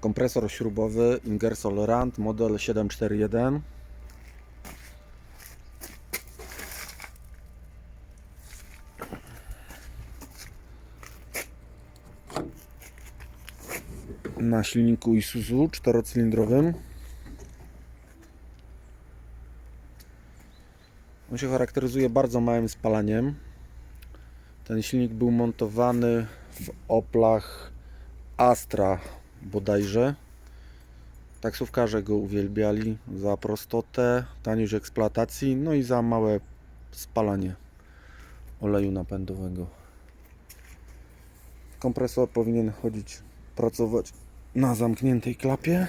Kompresor śrubowy Ingersoll Rand model 741. Na silniku Isuzu czterocylindrowym. On się charakteryzuje bardzo małym spalaniem. Ten silnik był montowany w Oplach Astra bodajże. Taksówkarze go uwielbiali za prostotę, taniość eksploatacji, no i za małe spalanie oleju napędowego. Kompresor powinien chodzić, pracować na zamkniętej klapie.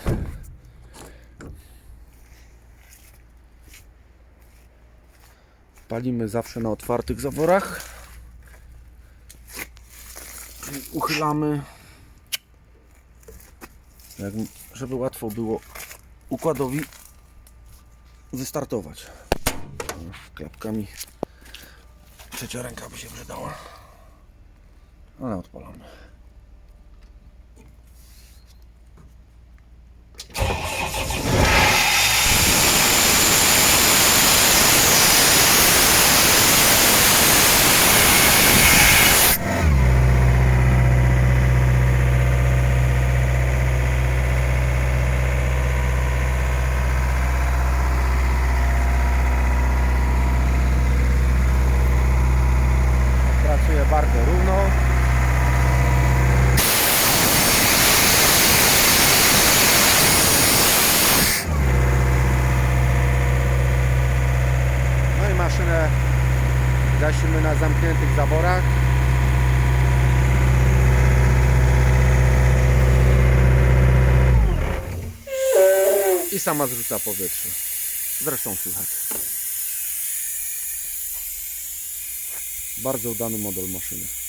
Palimy zawsze na otwartych zaworach. Uchylamy żeby łatwo było układowi wystartować. Klapkami trzecia ręka by się przydała. Ale odpalamy. Pracuje bardzo równo. No i maszynę gasimy na zamkniętych zaworach. I sama zrzuca powietrze. Zresztą słychać. Bardzo udany model maszyny.